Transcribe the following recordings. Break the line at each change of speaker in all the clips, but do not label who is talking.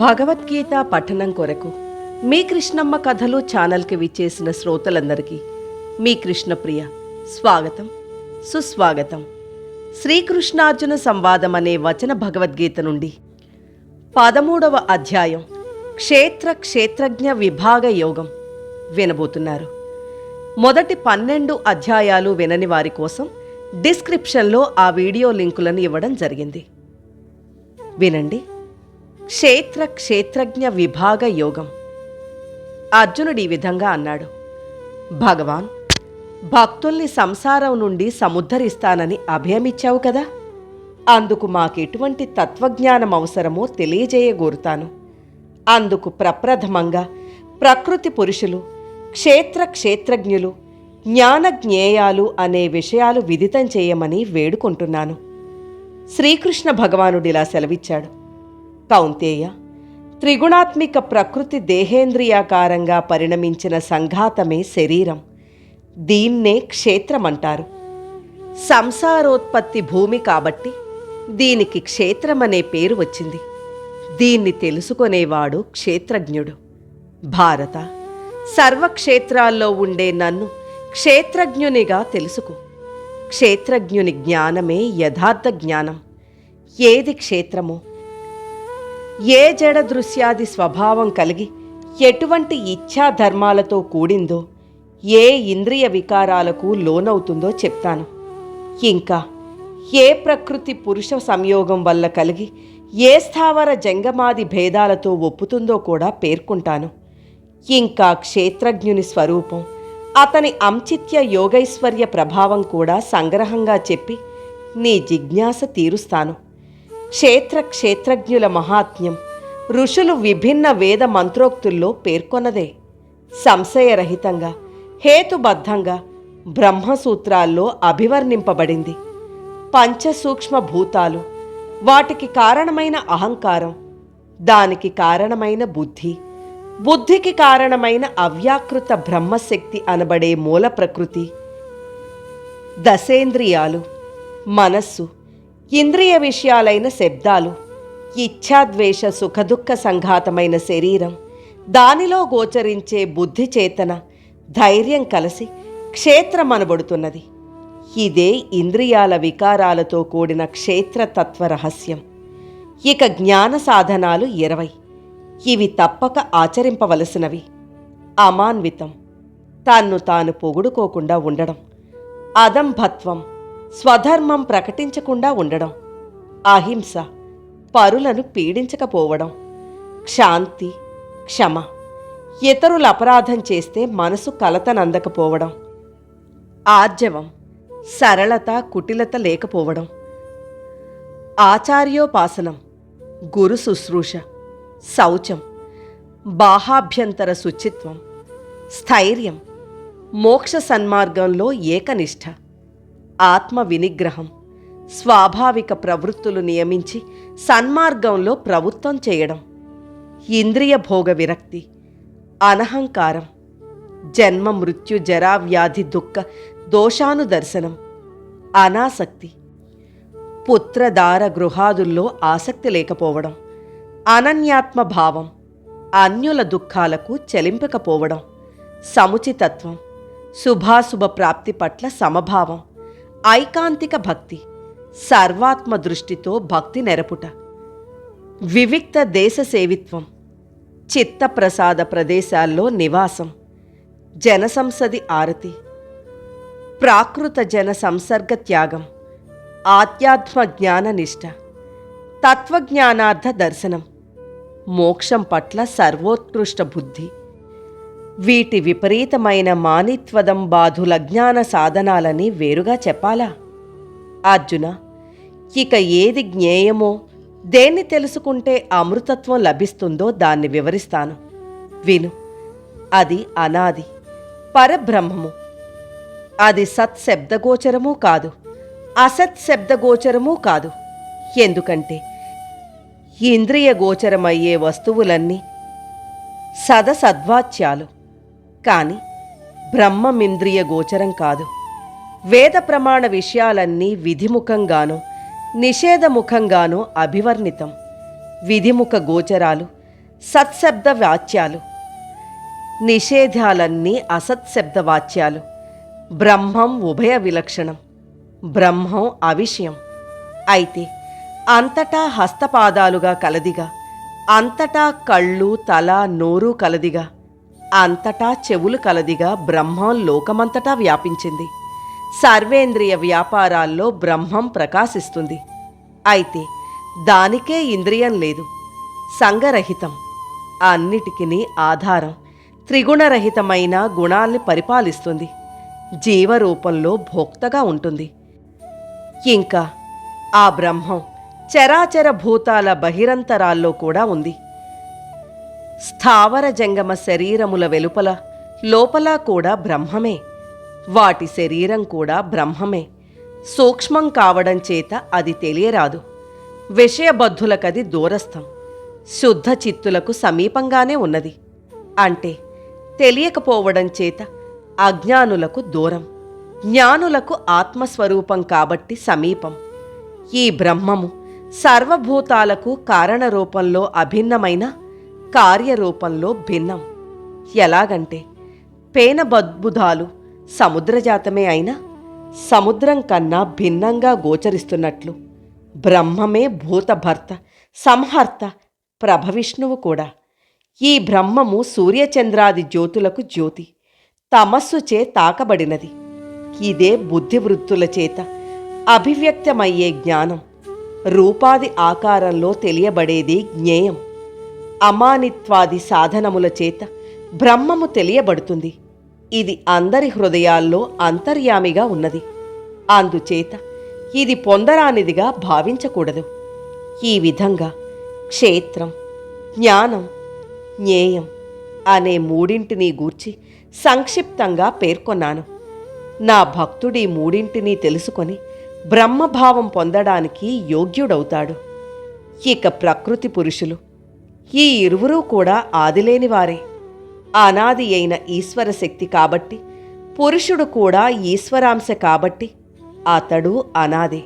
భగవద్గీత పఠనం కొరకు మీ కృష్ణమ్మ కథలు ఛానల్కి విచ్చేసిన శ్రోతలందరికీ మీ కృష్ణప్రియ స్వాగతం సుస్వాగతం. శ్రీకృష్ణార్జున సంవాదం అనే వచన భగవద్గీత నుండి పదమూడవ అధ్యాయం క్షేత్ర క్షేత్రజ్ఞ విభాగ యోగం వినబోతున్నారు. మొదటి పన్నెండు అధ్యాయాలు వినని వారి కోసం డిస్క్రిప్షన్లో ఆ వీడియో లింకులను ఇవ్వడం జరిగింది. వినండి. క్షేత్ర క్షేత్రజ్ఞ విభాగ యోగం. అర్జునుడు ఈ విధంగా అన్నాడు. భగవాన్ భక్తుల్ని సంసారం నుండి సముద్ధరిస్తానని అభయమిచ్చావు కదా? అందుకు మాకెటువంటి తత్వజ్ఞానం అవసరమో తెలియజేయగోరుతాను. అందుకు ప్రప్రథమంగా ప్రకృతి పురుషులు క్షేత్ర క్షేత్రజ్ఞులు జ్ఞాన జ్ఞేయాలు అనే విషయాలు విదితం చేయమని వేడుకుంటున్నాను. శ్రీకృష్ణ భగవానుడిలా సెలవిచ్చాడు. కౌంతేయ త్రిగుణాత్మిక ప్రకృతి దేహేంద్రియాకారంగా పరిణమించిన సంఘాతమే శరీరం. దీన్నే క్షేత్రమంటారు. సంసారోత్పత్తి భూమి కాబట్టి దీనికి క్షేత్రమనే పేరు వచ్చింది. దీన్ని తెలుసుకునేవాడు క్షేత్రజ్ఞుడు. భారత సర్వక్షేత్రాల్లో ఉండే నన్ను క్షేత్రజ్ఞునిగా తెలుసుకో. క్షేత్రజ్ఞుని జ్ఞానమే యథార్థ జ్ఞానం. ఏది క్షేత్రమో ఏ జడ దృశ్యాది స్వభావం కలిగి ఎటువంటి ఇచ్ఛాధర్మాలతో కూడిందో ఏ ఇంద్రియ వికారాలకు లోనవుతుందో చెప్తాను. ఇంకా ఏ ప్రకృతి పురుష సంయోగం వల్ల కలిగి ఏ స్థావర జంగమాది భేదాలతో ఒప్పుతుందో కూడా పేర్కొంటాను. ఇంకా క్షేత్రజ్ఞుని స్వరూపం అతని అంచిత్య యోగైశ్వర్య ప్రభావం కూడా సంగ్రహంగా చెప్పి నీ జిజ్ఞాస తీరుస్తాను. క్షేత్ర క్షేత్రజ్ఞుల మహాత్మ్యం ఋషులు విభిన్న వేద మంత్రోక్తుల్లో పేర్కొన్నదే. సంశయరహితంగా హేతుబద్ధంగా బ్రహ్మసూత్రాల్లో అభివర్ణింపబడింది. పంచసూక్ష్మ భూతాలు వాటికి కారణమైన అహంకారం దానికి కారణమైన బుద్ధి బుద్ధికి కారణమైన అవ్యాకృత బ్రహ్మశక్తి అనబడే మూల ప్రకృతి దశేంద్రియాలు మనస్సు ఇంద్రియ విషయాలైన శబ్దాలు ఇచ్ఛాద్వేష సుఖదుఖ సంఘాతమైన శరీరం దానిలో గోచరించే బుద్ధి చేతన ధైర్యం కలిసి క్షేత్రం అనబడుతున్నది. ఇదే ఇంద్రియాల వికారాలతో కూడిన క్షేత్రతత్వ రహస్యం. ఇక జ్ఞాన సాధనాలు ఇరవై. ఇవి తప్పక ఆచరింపవలసినవి. అమాన్వితం. తాన్ను తాను పొగుడుకోకుండా ఉండడం. అదంభత్వం. స్వధర్మం ప్రకటించకుండా ఉండడం అహింస పరులను పీడించకపోవడం క్షాంతి క్షమ ఇతరులు అపరాధం చేస్తే మనసు కలతనందకపోవడం ఆర్జవం సరళత కుటిలత లేకపోవడం ఆచార్యోపాసనం గురు శుశ్రూష శౌచం బాహాభ్యంతర శుచిత్వం స్థైర్యం మోక్ష సన్మార్గంలో ఏకనిష్ఠ ఆత్మ వినిగ్రహం స్వాభావిక ప్రవృత్తులు నియమించి సన్మార్గంలో ప్రభుత్వం చేయడం ఇంద్రియ భోగ విరక్తి అనహంకారం జన్మ మృత్యు జరా వ్యాధి దుఃఖ దోషానుదర్శనం అనాసక్తి పుత్రదార గృహాదుల్లో ఆసక్తి లేకపోవడం అనన్యాత్మ భావం అన్యుల దుఃఖాలకు చెలింపకపోవడం సముచితత్వం శుభాశుభ ప్రాప్తి పట్ల సమభావం. ఐకాంతిక భక్తి సర్వాత్మ దృష్టితో భక్తి నెరపుట. వివిక్త దేశ సేవిత్వం చిత్తప్రసాద ప్రదేశాల్లో నివాసం జనసంసది ఆరతి ప్రాకృత జన సంసర్గ త్యాగం ఆధ్యాత్మ జ్ఞాన నిష్ట తత్వజ్ఞానార్థ దర్శనం మోక్షం పట్ల సర్వోత్కృష్ట బుద్ధి. వీటి విపరీతమైన మానిత్వదం బాధుల జ్ఞాన సాధనాలని వేరుగా చెప్పాలా? అర్జున ఇక ఏది జ్ఞేయమో దేన్ని తెలుసుకుంటే అమృతత్వం లభిస్తుందో దాన్ని వివరిస్తాను. విను అది అనాది పరబ్రహ్మము. అది సత్శబ్దగోచరమూ కాదు అసత్ శబ్దగోచరమూ కాదు. ఎందుకంటే ఇంద్రియ గోచరమయ్యే వస్తువులన్నీ సదసద్వాచ్యాలు. కాని బ్రహ్మమింద్రియ గోచరం కాదు. వేద ప్రమాణ విషయాలన్నీ విధిముఖంగానో నిషేధముఖంగానో అభివర్ణితం. విధిముఖ గోచరాలు సత్శబ్ద వాచ్యాలు. నిషేధాలన్నీ అసత్శబ్ద వాచ్యాలు. బ్రహ్మం ఉభయ విలక్షణం బ్రహ్మం అవిషయం. అయితే అంతటా హస్తపాదాలుగా కలదిగా అంతటా కళ్ళు తల నోరు కలదిగా అంతటా చెవులు కలదిగా బ్రహ్మం లోకమంతటా వ్యాపించింది. సర్వేంద్రియ వ్యాపారాల్లో బ్రహ్మం ప్రకాశిస్తుంది. అయితే దానికే ఇంద్రియం లేదు. సంగరహితం అన్నిటికీ ఆధారం. త్రిగుణరహితమైన గుణాల్ని పరిపాలిస్తుంది. జీవరూపంలో భోక్తగా ఉంటుంది. ఇంకా ఆ బ్రహ్మం చరాచర భూతాల బహిరంతరాల్లో కూడా ఉంది. స్థావర జంగమ శరీరముల వెలుపల లోపల కూడా బ్రహ్మమే. వాటి శరీరం కూడా బ్రహ్మమే. సూక్ష్మం కావడం చేత అది తెలియరాదు. విషయబద్ధులకది దూరస్థం. శుద్ధ చిత్తులకు సమీపంగానే ఉన్నది. అంటే తెలియకపోవడం చేత అజ్ఞానులకు దూరం. జ్ఞానులకు ఆత్మస్వరూపం కాబట్టి సమీపం. ఈ బ్రహ్మము సర్వభూతాలకు కారణరూపంలో అభిన్నమైన కార్యరూపంలో భిన్నం. ఎలాగంటే పేనబద్భుధాలు సముద్రజాతమే అయినా సముద్రం కన్నా భిన్నంగా గోచరిస్తున్నట్లు బ్రహ్మమే భూతభర్త సంహర్త ప్రభవిష్ణువు కూడా. ఈ బ్రహ్మము సూర్యచంద్రాది జ్యోతులకు జ్యోతి తమస్సుచే తాకబడినది. ఇదే బుద్ధివృత్తుల చేత అభివ్యక్తమయ్యే జ్ఞానం రూపాది ఆకారంలో తెలియబడేది జ్ఞేయం. అమానిత్వాది సాధనముల చేత బ్రహ్మము తెలియబడుతుంది. ఇది అందరి హృదయాల్లో అంతర్యామిగా ఉన్నది. అందుచేత ఇది పొందరానిదిగా భావించకూడదు. ఈ విధంగా క్షేత్రం జ్ఞానం జ్ఞేయం అనే మూడింటిని గూర్చి సంక్షిప్తంగా పేర్కొన్నాను. నా భక్తుడి మూడింటిని తెలుసుకొని బ్రహ్మభావం పొందడానికి యోగ్యుడవుతాడు. ఇక ప్రకృతి పురుషులు ఈ ఇరువురూ కూడా ఆదిలేని వారే. అనాది అయిన ఈశ్వర శక్తి కాబట్టి పురుషుడు కూడా ఈశ్వరాంశ కాబట్టి అతడు అనాది.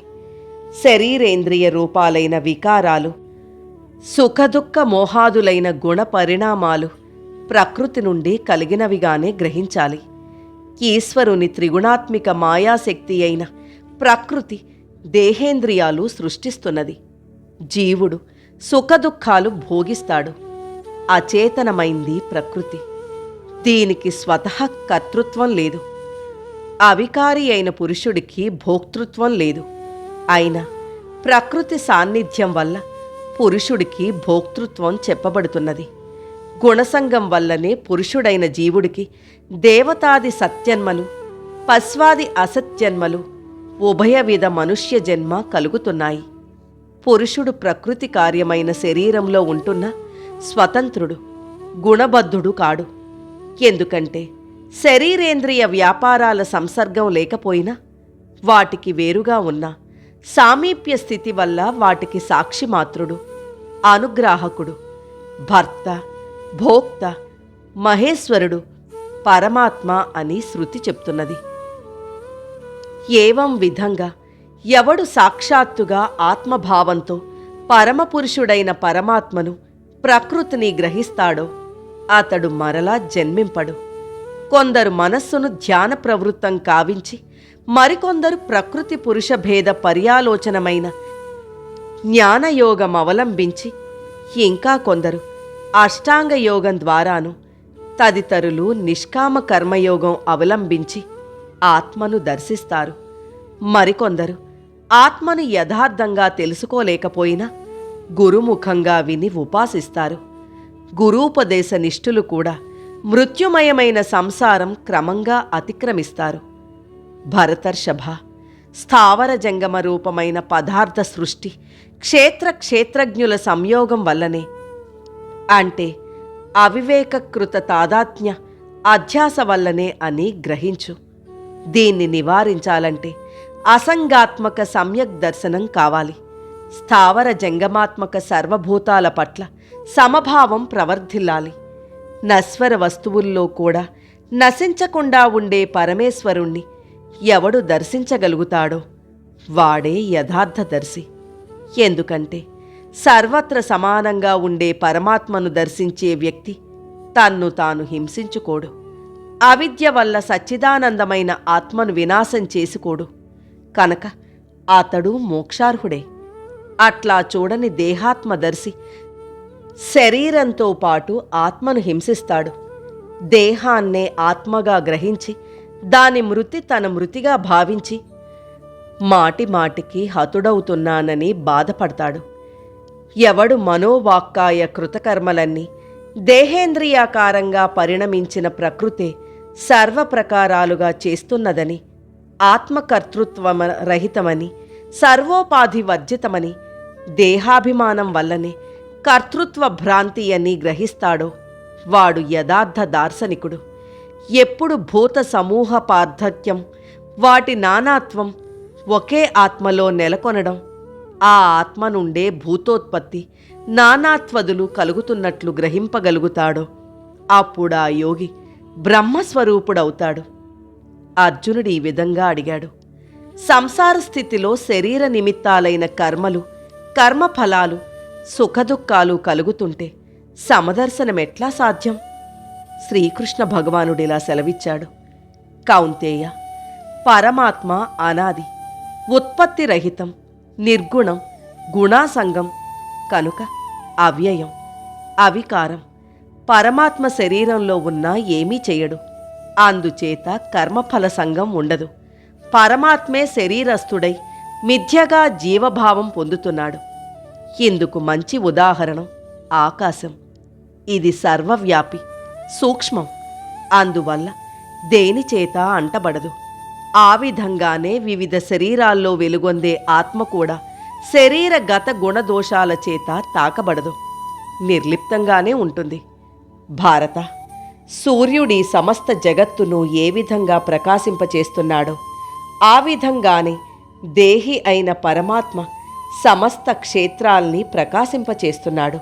శరీరేంద్రియ రూపాలైన వికారాలు సుఖదుఖ మోహాదులైన గుణ పరిణామాలు ప్రకృతి నుండి కలిగినవిగానే గ్రహించాలి. ఈశ్వరుని త్రిగుణాత్మిక మాయాశక్తి అయిన ప్రకృతి దేహేంద్రియాలు సృష్టిస్తున్నది. జీవుడు సుఖదుఖాలు భోగిస్తాడు. అచేతనమైంది ప్రకృతి. దీనికి స్వతహ కర్తృత్వం లేదు. అవికారి అయిన పురుషుడికి భోక్తృత్వం లేదు. అయినా ప్రకృతి సాన్నిధ్యం వల్ల పురుషుడికి భోక్తృత్వం చెప్పబడుతున్నది. గుణసంగం వల్లనే పురుషుడైన జీవుడికి దేవతాది సత్యన్మలు పశ్వాది అసత్యన్మలు ఉభయవిధ మనుష్య జన్మ కలుగుతున్నాయి. పురుషుడు ప్రకృతి కార్యమైన శరీరంలో ఉంటున్న స్వతంత్రుడు గుణబద్ధుడు కాడు. ఎందుకంటే శరీరేంద్రియ వ్యాపారాల సంసర్గం లేకపోయినా వాటికి వేరుగా ఉన్న సామీప్య స్థితి వల్ల వాటికి సాక్షిమాత్రుడు అనుగ్రాహకుడు భర్త భోక్త మహేశ్వరుడు పరమాత్మ అని శృతి చెప్తున్నది. ఏవం విధంగా ఎవడు సాక్షాత్తుగా ఆత్మభావంతో పరమపురుషుడైన పరమాత్మను ప్రకృతిని గ్రహిస్తాడో అతడు మరలా జన్మింపడు. కొందరు మనస్సును ధ్యాన ప్రవృత్తం కావించి మరికొందరు ప్రకృతి పురుష భేద పర్యాలోచనమైన జ్ఞానయోగం అవలంబించి ఇంకా కొందరు అష్టాంగ యోగం ద్వారాను తదితరులు నిష్కామ కర్మయోగం అవలంబించి ఆత్మను దర్శిస్తారు. మరికొందరు ఆత్మను యథార్థంగా తెలుసుకోలేకపోయినా గురుముఖంగా విని ఉపాసిస్తారు. గురూపదేశ నిష్ఠులు కూడా మృత్యుమయమైన సంసారం క్రమంగా అతిక్రమిస్తారు. భరతర్షభ స్థావర జంగమ రూపమైన పదార్థ సృష్టి క్షేత్ర క్షేత్రజ్ఞుల సంయోగం వల్లనే. అంటే అవివేకకృత తాదాత్మ్య అధ్యాస వల్లనే అని గ్రహించు. దీన్ని నివారించాలంటే అసంగాత్మక సమ్యక్ దర్శనం కావాలి. స్థావర జంగమాత్మక సర్వభూతాల పట్ల సమభావం ప్రవర్ధిల్లాలి. నశ్వర వస్తువుల్లో కూడా నశించకుండా ఉండే పరమేశ్వరుణ్ణి ఎవడు దర్శించగలుగుతాడో వాడే యథార్థదర్శి. ఎందుకంటే సర్వత్ర సమానంగా ఉండే పరమాత్మను దర్శించే వ్యక్తి తన్ను తాను హింసించుకోడు. అవిద్య వల్ల సచ్చిదానందమైన ఆత్మను వినాశం చేసుకోడు. కనుక అతడు మోక్షార్హుడే. అట్లా చూడని దేహాత్మదర్శి శరీరంతో పాటు ఆత్మను హింసిస్తాడు. దేహాన్నే ఆత్మగా గ్రహించి దాని మృతి తన మృతిగా భావించి మాటి మాటికి హతుడవుతున్నానని బాధపడతాడు. ఎవడు మనోవాక్కాయ కృతకర్మలన్నీ దేహేంద్రియాకారంగా పరిణమించిన ప్రకృతే సర్వప్రకారాలుగా చేస్తున్నదని ఆత్మకర్తృత్వమ రహితమని సర్వోపాధి వర్జితమని దేహాభిమానం వల్లనే కర్తృత్వ భ్రాంతి అని గ్రహిస్తాడో వాడు యథార్థ దార్శనికుడు. ఎప్పుడు భూత సమూహ పార్థక్యం వాటి నానాత్వం ఒకే ఆత్మలో నెలకొనడం ఆ ఆత్మ నుండే భూతోత్పత్తి నానాత్వదులు కలుగుతున్నట్లు గ్రహింపగలుగుతాడో అప్పుడు ఆ యోగి బ్రహ్మస్వరూపుడవుతాడు. అర్జునుడు ఈ విధంగా అడిగాడు. సంసార స్థితిలో శరీర నిమిత్తాలైన కర్మలు కర్మఫలాలు సుఖదుఖాలు కలుగుతుంటే సమదర్శనం ఎట్లా సాధ్యం? శ్రీకృష్ణ భగవానుడిలా సెలవిచ్చాడు. కౌంతేయ పరమాత్మ అనాది ఉత్పత్తి రహితం నిర్గుణం గుణాసంగం కనుక అవ్యయం అవికారం పరమాత్మ శరీరంలో ఉన్నా ఏమీ చేయడు. అందుచేత కర్మఫల సంగం ఉండదు. పరమాత్మే శరీరస్థుడై మిథ్యగా జీవభావం పొందుతున్నాడు. ఇందుకు మంచి ఉదాహరణం ఆకాశం. ఇది సర్వవ్యాపి సూక్ష్మం. అందువల్ల దేనిచేత అంటబడదు. ఆ విధంగానే వివిధ శరీరాల్లో వెలుగొందే ఆత్మ కూడా శరీరగత గుణదోషాల చేత తాకబడదు. నిర్లిప్తంగానే ఉంటుంది. భారత సూర్యుడి సమస్త జగత్తును ఏ విధంగా ప్రకాశింపచేస్తున్నాడో ఆ విధంగానే దేహి అయిన పరమాత్మ సమస్త క్షేత్రాల్ని ప్రకాశింపచేస్తున్నాడు.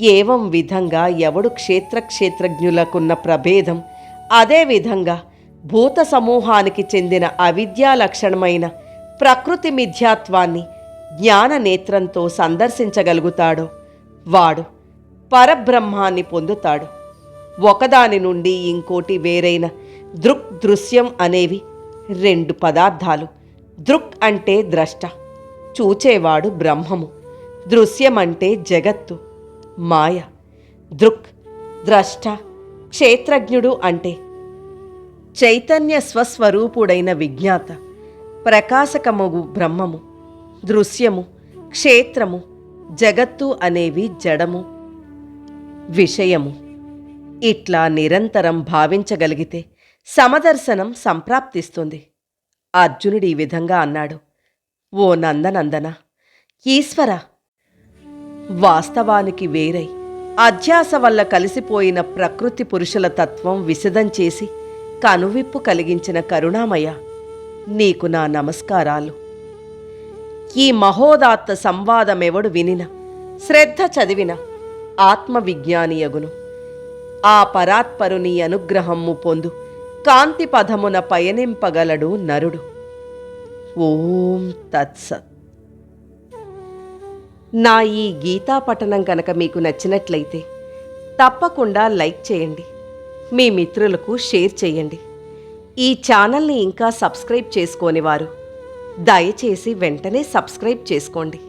ఏవం విధంగా ఎవడు క్షేత్రక్షేత్రజ్ఞులకున్న ప్రభేదం అదేవిధంగా భూత సమూహానికి చెందిన అవిద్యా లక్షణమైన ప్రకృతి మిథ్యాత్వాన్ని జ్ఞాన నేత్రంతో సందర్శించగలుగుతాడో. వాడు పరబ్రహ్మాన్ని పొందుతాడు. ఒకదాని నుండి ఇంకోటి వేరైన దృక్ దృశ్యం అనేవి రెండు పదార్థాలు. దృక్ అంటే ద్రష్ట చూచేవాడు బ్రహ్మము. దృశ్యం అంటే జగత్తు మాయ. దృక్ ద్రష్ట క్షేత్రజ్ఞుడు అంటే చైతన్య స్వస్వరూపుడైన విజ్ఞాత ప్రకాశకమగు బ్రహ్మము. దృశ్యము క్షేత్రము జగత్తు అనేవి జడము. విషయము ఇట్లా నిరంతరం భావించగలిగితే సమదర్శనం సంప్రాప్తిస్తుంది. అర్జునుడు ఈ విధంగా అన్నాడు. ఓ నందనందన ఈశ్వర! వాస్తవానికి వేరై అధ్యాస వల్ల కలిసిపోయిన ప్రకృతి పురుషుల తత్వం విశదం చేసి కనువిప్పు కలిగించిన కరుణామయ నీకు నా నమస్కారాలు. ఈ మహోదాత్త సంవాదమెవడు వినిన? శ్రద్ధ చదివిన? ఆత్మవిజ్ఞానియగును. ఆ పరాత్పరుని అనుగ్రహము పొందు. కాంతి పదమున పయనింపగలడు నరుడు. ఓం తత్సత్. నా ఈ గీతా పఠనం కనుక మీకు నచ్చినట్లయితే తప్పకుండా లైక్ చేయండి. మీ మిత్రులకు షేర్ చేయండి. ఈ ఛానల్ని ఇంకా సబ్స్క్రైబ్ చేసుకోని వారు దయచేసి వెంటనే సబ్స్క్రైబ్ చేసుకోండి.